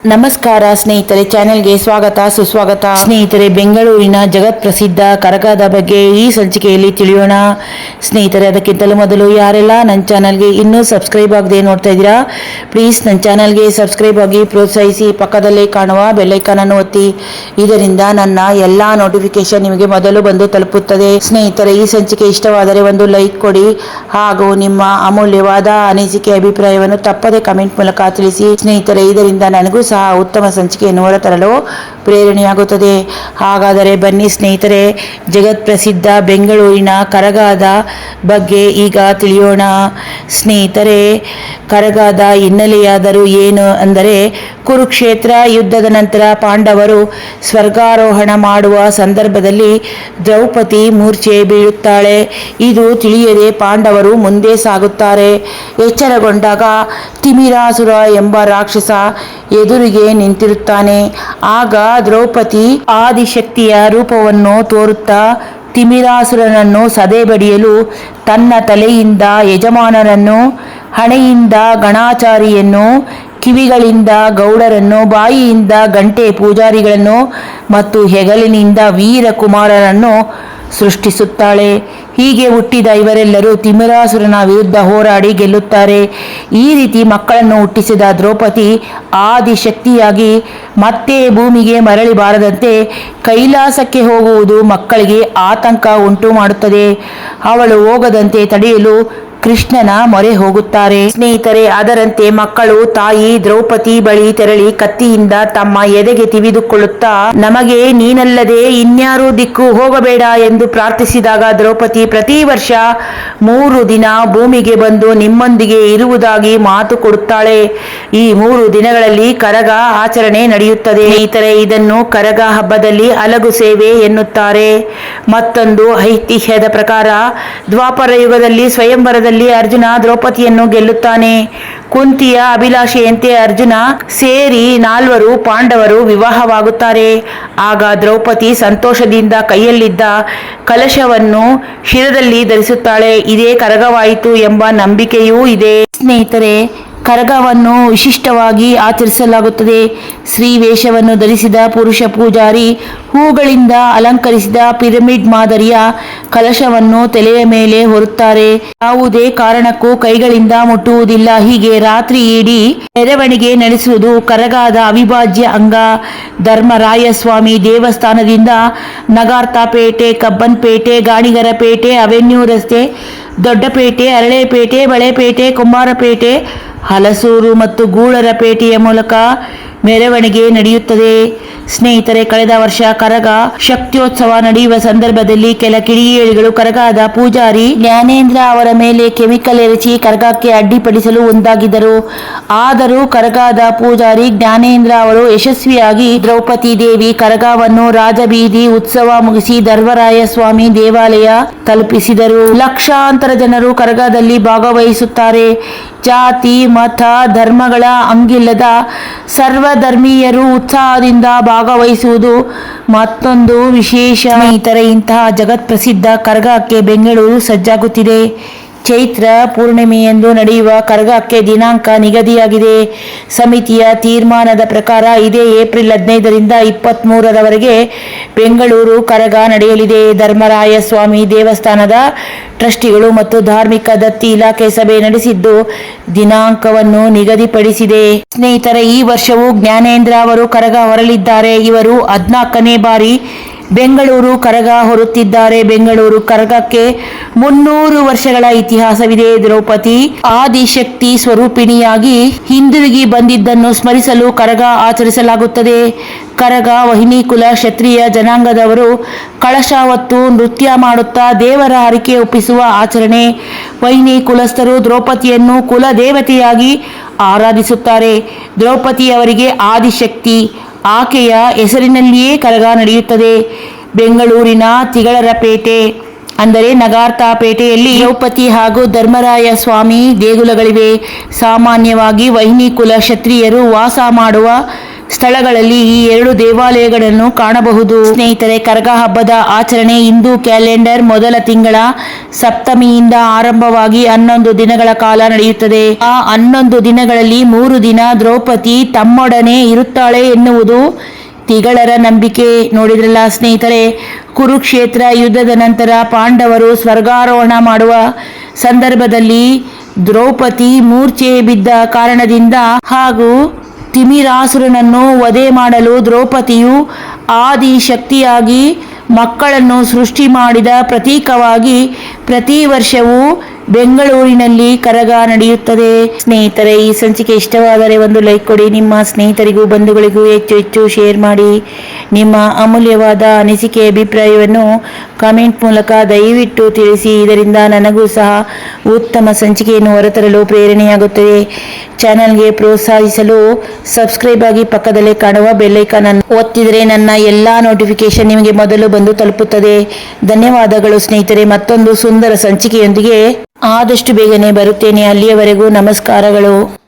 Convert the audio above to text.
ನಮಸ್ಕಾರ ಸ್ನೇಹಿತರೆ, ಚಾನೆಲ್ಗೆ ಸ್ವಾಗತ, ಸುಸ್ವಾಗತ. ಸ್ನೇಹಿತರೆ, ಬೆಂಗಳೂರಿನ ಜಗತ್ ಪ್ರಸಿದ್ಧ ಕರಗದ ಬಗ್ಗೆ ಈ ಸಂಚಿಕೆಯಲ್ಲಿ ತಿಳಿಯೋಣ. ಸ್ನೇಹಿತರೆ, ಅದಕ್ಕಿಂತಲೂ ಮೊದಲು ಯಾರೆಲ್ಲ ನನ್ನ ಚಾನಲ್ಗೆ ಇನ್ನೂ ಸಬ್ಸ್ಕ್ರೈಬ್ ಆಗದೆ ನೋಡ್ತಾ ಇದ್ದೀರಾ, ಪ್ಲೀಸ್ ನನ್ನ ಚಾನಲ್ಗೆ ಸಬ್ಸ್ಕ್ರೈಬ್ ಆಗಿ ಪ್ರೋತ್ಸಾಹಿಸಿ, ಪಕ್ಕದಲ್ಲೇ ಕಾಣುವ ಬೆಲ್ಲೈಕನ್ ಅನ್ನು ಒತ್ತಿ. ಇದರಿಂದ ನನ್ನ ಎಲ್ಲ ನೋಟಿಫಿಕೇಶನ್ ನಿಮಗೆ ಮೊದಲು ಬಂದು ತಲುಪುತ್ತದೆ. ಸ್ನೇಹಿತರೆ, ಈ ಸಂಚಿಕೆ ಇಷ್ಟವಾದರೆ ಒಂದು ಲೈಕ್ ಕೊಡಿ ಹಾಗೂ ನಿಮ್ಮ ಅಮೂಲ್ಯವಾದ ಅನಿಸಿಕೆ, ಅಭಿಪ್ರಾಯವನ್ನು ತಪ್ಪದೆ ಕಮೆಂಟ್ ಮೂಲಕ ತಿಳಿಸಿ. ಸ್ನೇಹಿತರೆ, ಇದರಿಂದ ನನಗೂ ಸಹ ಉತ್ತಮ ಸಂಚಿಕೆಯನ್ನು ಹೊರತರಲು ಪ್ರೇರಣೆಯಾಗುತ್ತದೆ. ಹಾಗಾದರೆ ಬನ್ನಿ ಸ್ನೇಹಿತರೆ, ಜಗತ್ ಪ್ರಸಿದ್ಧ ಬೆಂಗಳೂರಿನ ಕರಗಾದ ಬಗ್ಗೆ ಈಗ ತಿಳಿಯೋಣ. ಸ್ನೇಹಿತರೆ, ಕರಗಾದ ಹಿನ್ನೆಲೆಯಾದರೂ ಏನು ಅಂದರೆ, ಕುರುಕ್ಷೇತ್ರ ಯುದ್ಧದ ನಂತರ ಪಾಂಡವರು ಸ್ವರ್ಗಾರೋಹಣ ಮಾಡುವ ಸಂದರ್ಭದಲ್ಲಿ ದ್ರೌಪದಿ ಮೂರ್ಛೆ ಬೀಳುತ್ತಾಳೆ. ಇದು ತಿಳಿಯದೆ ಪಾಂಡವರು ಮುಂದೆ ಸಾಗುತ್ತಾರೆ. ಎಚ್ಚರಗೊಂಡಾಗ ತಿಮಿರಾಸುರ ಎಂಬ ರಾಕ್ಷಸ ಎದುರಿಗೆ ನಿಂತಿರುತ್ತಾನೆ. ಆಗ ದ್ರೌಪದಿ ಆದಿಶಕ್ತಿಯ ರೂಪವನ್ನು ತೋರುತ್ತಾ ತಿಮಿರಾಸುರನನ್ನು ಸದೆಬಡಿಯಲು ತನ್ನ ತಲೆಯಿಂದ ಯಜಮಾನರನ್ನು, ಹಣೆಯಿಂದ ಗಣಾಚಾರಿಯನ್ನು, ಕಿವಿಗಳಿಂದ ಗೌಡರನ್ನು, ಬಾಯಿಯಿಂದ ಗಂಟೆ ಪೂಜಾರಿಗಳನ್ನು ಮತ್ತು ಹೆಗಲಿನಿಂದ ವೀರಕುಮಾರರನ್ನು ಸೃಷ್ಟಿಸುತ್ತಾಳೆ. ಹೀಗೆ ಹುಟ್ಟಿದ ಇವರೆಲ್ಲರೂ ತಿಮಿರಾಸುರನ ವಿರುದ್ಧ ಹೋರಾಡಿ ಗೆಲ್ಲುತ್ತಾರೆ. ಈ ರೀತಿ ಮಕ್ಕಳನ್ನು ಹುಟ್ಟಿಸಿದ ದ್ರೌಪದಿ ಆದಿಶಕ್ತಿಯಾಗಿ ಮತ್ತೆ ಭೂಮಿಗೆ ಮರಳಿ ಬಾರದಂತೆ ಕೈಲಾಸಕ್ಕೆ ಹೋಗುವುದು ಮಕ್ಕಳಿಗೆ ಆತಂಕ ಉಂಟು ಮಾಡುತ್ತದೆ. ಅವಳು ಹೋಗದಂತೆ ತಡೆಯಲು ಕೃಷ್ಣನ ಮೊರೆ ಹೋಗುತ್ತಾರೆ. ಸ್ನೇಹಿತರೆ, ಅದರಂತೆ ಮಕ್ಕಳು, ತಾಯಿ, ದ್ರೌಪದಿ ಬಳಿ ತೆರಳಿ ಕತ್ತಿಯಿಂದ ತಮ್ಮ ಎದೆಗೆ ತಿವಿದುಕೊಳ್ಳುತ್ತಾ, ನಮಗೆ ನೀನಲ್ಲದೆ ಇನ್ಯಾರು ದಿಕ್ಕು ಹೋಗಬೇಡ ಎಂದು ಪ್ರಾರ್ಥಿಸಿದಾಗ ದ್ರೌಪದಿ ಪ್ರತಿ ವರ್ಷ ಮೂರು ದಿನ ಭೂಮಿಗೆ ಬಂದು ನಿಮ್ಮೊಂದಿಗೆ ಇರುವುದಾಗಿ ಮಾತು ಕೊಡುತ್ತಾಳೆ. ಈ ಮೂರು ದಿನಗಳಲ್ಲಿ ಕರಗ ಆಚರಣೆ ನಡೆಯುತ್ತದೆ. ಸ್ನೇಹಿತರೆ, ಇದನ್ನು ಕರಗ ಹಬ್ಬದಲ್ಲಿ ಅಲಗು ಸೇವೆ ಎನ್ನುತ್ತಾರೆ. ಮತ್ತೊಂದು ಐತಿಹ್ಯದ ಪ್ರಕಾರ ದ್ವಾಪರ ಯುಗದಲ್ಲಿ ಸ್ವಯಂವರದಲ್ಲಿ ಅರ್ಜುನ ದ್ರೌಪದಿಯನ್ನು ಗೆಲ್ಲುತ್ತಾನೆ. ಕುಂತಿಯ ಅಭಿಲಾಷೆಯಂತೆ ಅರ್ಜುನ ಸೇರಿ ನಾಲ್ವರು ಪಾಂಡವರು ವಿವಾಹವಾಗುತ್ತಾರೆ. ಆಗ ದ್ರೌಪದಿ ಸಂತೋಷದಿಂದ ಕೈಯಲ್ಲಿದ್ದ ಕಲಶವನ್ನು ಶಿರದಲ್ಲಿ ಧರಿಸುತ್ತಾಳೆ. ಇದೇ ಕರಗವಾಯಿತು ಎಂಬ ನಂಬಿಕೆಯೂ ಇದೆ. ಸ್ನೇಹಿತರೆ, ಕರಗವನ್ನು ವಿಶಿಷ್ಟವಾಗಿ ಆಚರಿಸಲಾಗುತ್ತದೆ. ಸ್ತ್ರೀ ವೇಷವನ್ನು ಧರಿಸಿದ ಪುರುಷ ಪೂಜಾರಿ ಹೂಗಳಿಂದ ಅಲಂಕರಿಸಿದ ಪಿರಮಿಡ್ ಮಾದರಿಯ ಕಲಶವನ್ನು ತಲೆಯ ಮೇಲೆ ಹೊರುತ್ತಾರೆ. ಯಾವುದೇ ಕಾರಣಕ್ಕೂ ಕೈಗಳಿಂದ ಮುಟ್ಟುವುದಿಲ್ಲ. ಹೀಗೆ ರಾತ್ರಿ ಇಡೀ ಮೆರವಣಿಗೆ ನಡೆಸುವುದು ಕರಗಾದ ಅವಿಭಾಜ್ಯ ಅಂಗ. ಧರ್ಮರಾಯಸ್ವಾಮಿ ದೇವಸ್ಥಾನದಿಂದ ನಗಾರ್ತಾಪೇಟೆ, ಕಬ್ಬನ್ಪೇಟೆ, ಗಾಣಿಗರಪೇಟೆ, ಅವೆನ್ಯೂ ರಸ್ತೆ, ದೊಡ್ಡಪೇಟೆ, ಅರಳೆಪೇಟೆ, ಬಳೆಪೇಟೆ, ಕುಂಬಾರಪೇಟೆ, ಹಲಸೂರು ಮತ್ತು ಗೂಳರಪೇಟೆಯ ಮೂಲಕ ಮೆರವಣಿಗೆ ನಡೆಯುತ್ತದೆ. ಸ್ನೇಹಿತರೆ, ಕಳೆದ ವರ್ಷ ಕರಗ ಶಕ್ತಿಯೋತ್ಸವ ನಡೆಯುವ ಸಂದರ್ಭದಲ್ಲಿ ಕೆಲ ಕಿಡಿಗೇಡಿಗಳು ಕರಗಾದ ಪೂಜಾರಿ ಜ್ಞಾನೇಂದ್ರ ಅವರ ಮೇಲೆ ಕೆಮಿಕಲ್ ಎರಚಿ ಕರಗಕ್ಕೆ ಅಡ್ಡಿಪಡಿಸಲು ಒಂದಾಗಿದ್ದರು ಆದರೂ ಕರಗಾದ ಪೂಜಾರಿ ಜ್ಞಾನೇಂದ್ರ ಅವರು ಯಶಸ್ವಿಯಾಗಿ ದ್ರೌಪದಿ ದೇವಿ ಕರಗವನ್ನು ರಾಜಬೀದಿ ಉತ್ಸವ ಮುಗಿಸಿ ಧರ್ಮರಾಯ ಸ್ವಾಮಿ ದೇವಾಲಯ ತಲುಪಿಸಿದರು. ಲಕ್ಷಾಂತರ ಜನರು ಕರಗದಲ್ಲಿ ಭಾಗವಹಿಸುತ್ತಾರೆ. ಜಾತಿ, ಮತ, ಧರ್ಮಗಳ ಅಂಗಿಲ್ಲದ ಸರ್ವಧರ್ಮೀಯರು ಉತ್ಸಾಹದಿಂದ ಭಾಗವಹಿಸುವುದು ಮತ್ತೊಂದು ವಿಶೇಷ. ಇತರೆ ಇಂತಹ ಜಗತ್ ಪ್ರಸಿದ್ಧ ಕರಗಕ್ಕೆ ಬೆಂಗಳೂರು ಸಜ್ಜಾಗುತ್ತಿದೆ. ಚೈತ್ರ ಪೂರ್ಣಿಮೆಯಂದು ನಡೆಯುವ ಕರಗಕ್ಕೆ ದಿನಾಂಕ ನಿಗದಿಯಾಗಿದೆ. ಸಮಿತಿಯ ತೀರ್ಮಾನದ ಪ್ರಕಾರ ಇದೇ ಏಪ್ರಿಲ್ ಹದಿನೈದರಿಂದ ಇಪ್ಪತ್ತ್ಮೂರರವರೆಗೆ ಬೆಂಗಳೂರು ಕರಗ ನಡೆಯಲಿದೆ. ಧರ್ಮರಾಯ ಸ್ವಾಮಿ ದೇವಸ್ಥಾನದ ಟ್ರಸ್ಟಿಗಳು ಮತ್ತು ಧಾರ್ಮಿಕ ದತ್ತಿ ಇಲಾಖೆ ಸಭೆ ನಡೆಸಿದ್ದು ದಿನಾಂಕವನ್ನು ನಿಗದಿಪಡಿಸಿದೆ. ಸ್ನೇಹಿತರೆ, ಈ ವರ್ಷವೂ ಜ್ಞಾನೇಂದ್ರ ಅವರು ಕರಗ ಹೊರಲಿದ್ದಾರೆ. ಇವರು ಹದಿನಾಲ್ಕನೇ ಬಾರಿ ಬೆಂಗಳೂರು ಕರಗ ಹೊರುತ್ತಿದ್ದಾರೆ. ಬೆಂಗಳೂರು ಕರಗಕ್ಕೆ ಮುನ್ನೂರು ವರ್ಷಗಳ ಇತಿಹಾಸವಿದೆ ದ್ರೌಪದಿ. ಆದಿಶಕ್ತಿ ಸ್ವರೂಪಿಣಿಯಾಗಿ ಹಿಂದಿರುಗಿ ಬಂದಿದ್ದನ್ನು ಸ್ಮರಿಸಲು ಕರಗ ಆಚರಿಸಲಾಗುತ್ತದೆ. ಕರಗ ವಹಿನಿ ಕುಲ, ಕ್ಷತ್ರಿಯ ಜನಾಂಗದವರು ಕಳಶ ಹೊತ್ತು ನೃತ್ಯ ಮಾಡುತ್ತಾ ದೇವರ ಹರಿಕೆ ಒಪ್ಪಿಸುವ ಆಚರಣೆ. ವಹಿನಿ ಕುಲಸ್ಥರು ದ್ರೌಪದಿಯನ್ನು ಕುಲ ದೇವತೆಯಾಗಿ ಆರಾಧಿಸುತ್ತಾರೆ. ದ್ರೌಪದಿಯವರಿಗೆ ಆದಿಶಕ್ತಿ ಆಕೆಯ ಹೆಸರಿನಲ್ಲಿಯೇ ಕರಗ ನಡೆಯುತ್ತದೆ. ಬೆಂಗಳೂರಿನ ತಿಗಳರಪೇಟೆ ಅಂದರೆ ನಗಾರ್ತಾಪೇಟೆಯಲ್ಲಿ ದ್ರೌಪದಿ ಹಾಗೂ ಧರ್ಮರಾಯ ಸ್ವಾಮಿ ದೇಗುಲಗಳಿವೆ. ಸಾಮಾನ್ಯವಾಗಿ ವೈನಿ ಕುಲ ಕ್ಷತ್ರಿಯರು ವಾಸ ಮಾಡುವ ಸ್ಥಳಗಳಲ್ಲಿ ಈ ಎರಡು ದೇವಾಲಯಗಳನ್ನು ಕಾಣಬಹುದು. ಸ್ನೇಹಿತರೆ, ಕರಗ ಹಬ್ಬದ ಆಚರಣೆ ಹಿಂದೂ ಕ್ಯಾಲೆಂಡರ್ ಮೊದಲ ತಿಂಗಳ ಸಪ್ತಮಿಯಿಂದ ಆರಂಭವಾಗಿ ಹನ್ನೊಂದು ದಿನಗಳ ಕಾಲ ನಡೆಯುತ್ತದೆ. ಆ ಹನ್ನೊಂದು ದಿನಗಳಲ್ಲಿ ಮೂರು ದಿನ ದ್ರೌಪದಿ ತಮ್ಮೊಡನೆ ಇರುತ್ತಾಳೆ ಎನ್ನುವುದು ತಿಗಳರ ನಂಬಿಕೆ. ನೋಡಿದ್ರಲ್ಲ ಸ್ನೇಹಿತರೆ, ಕುರುಕ್ಷೇತ್ರ ಯುದ್ಧದ ನಂತರ ಪಾಂಡವರು ಸ್ವರ್ಗಾರೋಹಣ ಮಾಡುವ ಸಂದರ್ಭದಲ್ಲಿ ದ್ರೌಪದಿ ಮೂರ್ಛೆ ಬಿದ್ದ ಕಾರಣದಿಂದ ಹಾಗೂ ತಿಮಿರಾಸುರನನ್ನು ವಧೆ ಮಾಡಲು ದ್ರೌಪದಿಯು ಆದಿ ಶಕ್ತಿಯಾಗಿ ಮಕ್ಕಳನ್ನು ಸೃಷ್ಟಿ ಮಾಡಿದ ಪ್ರತೀಕವಾಗಿ ಪ್ರತಿ ವರ್ಷವೂ ಬೆಂಗಳೂರಿನಲ್ಲಿ ಕರಗ ನಡೆಯುತ್ತದೆ. ಸ್ನೇಹಿತರೆ, ಈ ಸಂಚಿಕೆ ಇಷ್ಟವಾದರೆ ಒಂದು ಲೈಕ್ ಕೊಡಿ. ನಿಮ್ಮ ಸ್ನೇಹಿತರಿಗೂ, ಬಂಧುಗಳಿಗೂ ಹೆಚ್ಚು ಹೆಚ್ಚು ಶೇರ್ ಮಾಡಿ. ನಿಮ್ಮ ಅಮೂಲ್ಯವಾದ ಅನಿಸಿಕೆ, ಅಭಿಪ್ರಾಯವನ್ನು ಕಾಮೆಂಟ್ ಮೂಲಕ ದಯವಿಟ್ಟು ತಿಳಿಸಿ. ಇದರಿಂದ ನನಗೂ ಸಹ ಉತ್ತಮ ಸಂಚಿಕೆಯನ್ನು ಹೊರತರಲು ಪ್ರೇರಣೆಯಾಗುತ್ತದೆ. ಚಾನೆಲ್ಗೆ ಪ್ರೋತ್ಸಾಹಿಸಲು ಸಬ್ಸ್ಕ್ರೈಬ್ ಆಗಿ ಪಕ್ಕದಲ್ಲೇ ಕಾಣುವ ಬೆಲ್ಲೈಕಾನ್ ಅನ್ನು ಒತ್ತಿದರೆ ನನ್ನ ಎಲ್ಲ ನೋಟಿಫಿಕೇಶನ್ ನಿಮಗೆ ಮೊದಲು ಬಂದು ತಲುಪುತ್ತದೆ. ಧನ್ಯವಾದಗಳು ಸ್ನೇಹಿತರೆ. ಮತ್ತೊಂದು ಸುಂದರ ಸಂಚಿಕೆಯೊಂದಿಗೆ ಆದಷ್ಟು ಬೇಗನೆ ಬರುತ್ತೇನೆ. ಅಲ್ಲಿಯವರೆಗೂ ನಮಸ್ಕಾರಗಳು.